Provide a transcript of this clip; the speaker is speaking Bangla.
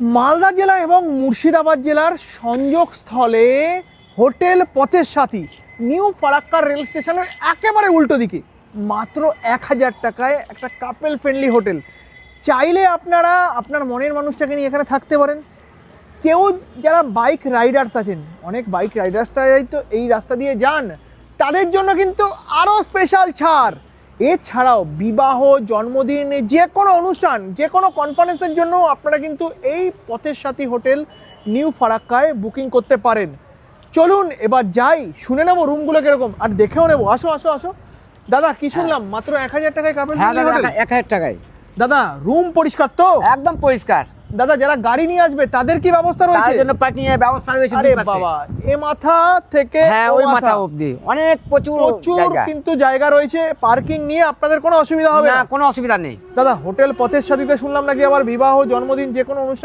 মালদা জেলা এবং মুর্শিদাবাদ জেলার সংযোগস্থলে হোটেল পথের সাথী নিউ ফারাক্কার রেল স্টেশনের একেবারে উল্টো দিকে। মাত্র এক হাজার টাকায় একটা কাপেল ফ্রেন্ডলি হোটেল। চাইলে আপনারা আপনার মনের মানুষটাকে নিয়ে এখানে থাকতে পারেন। কেউ যারা বাইক রাইডার্স আছেন, অনেক বাইক রাইডার্স তো এই রাস্তা দিয়ে যান। তাদের জন্য কিন্তু আরও স্পেশাল ছাড়। এছাড়াও বিবাহ জন্মদিন যে কোনো অনুষ্ঠান যে কোনো কনফারেন্সের জন্য আপনারা কিন্তু এই পথের সাথী হোটেল নিউ ফারাক্কায় বুকিং করতে পারেন। চলুন এবার যাই শুনে নেব রুমগুলো কীরকম। আর দেখেও নেব। আসো আসো আসো। দাদা কি শুনলাম? মাত্র এক হাজার টাকায় কাপেল হ্যাঁ এক হাজার টাকায়। দাদা রুম পরিষ্কার তো? একদম পরিষ্কার। দাদা যারা গাড়ি নিয়ে আসবে তাদের কি ব্যবস্থা তার রয়েছে? জন্য পার্কিং এর ব্যবস্থা রয়েছে দুই পাশে। বাবা এ মাথা থেকে হ্যাঁ ওই মাথা অবধি। অনেক প্রচুর প্রচুর। কিন্তু জায়গা রয়েছে। পার্কিং নিয়ে আপনাদের কোনো অসুবিধা হবে না না? কোনো অসুবিধা নেই। দাদা হোটেল পথের সাথীতে শুনলাম নাকি আবার বিবাহ জন্মদিন যে কোনো অনুষ্ঠান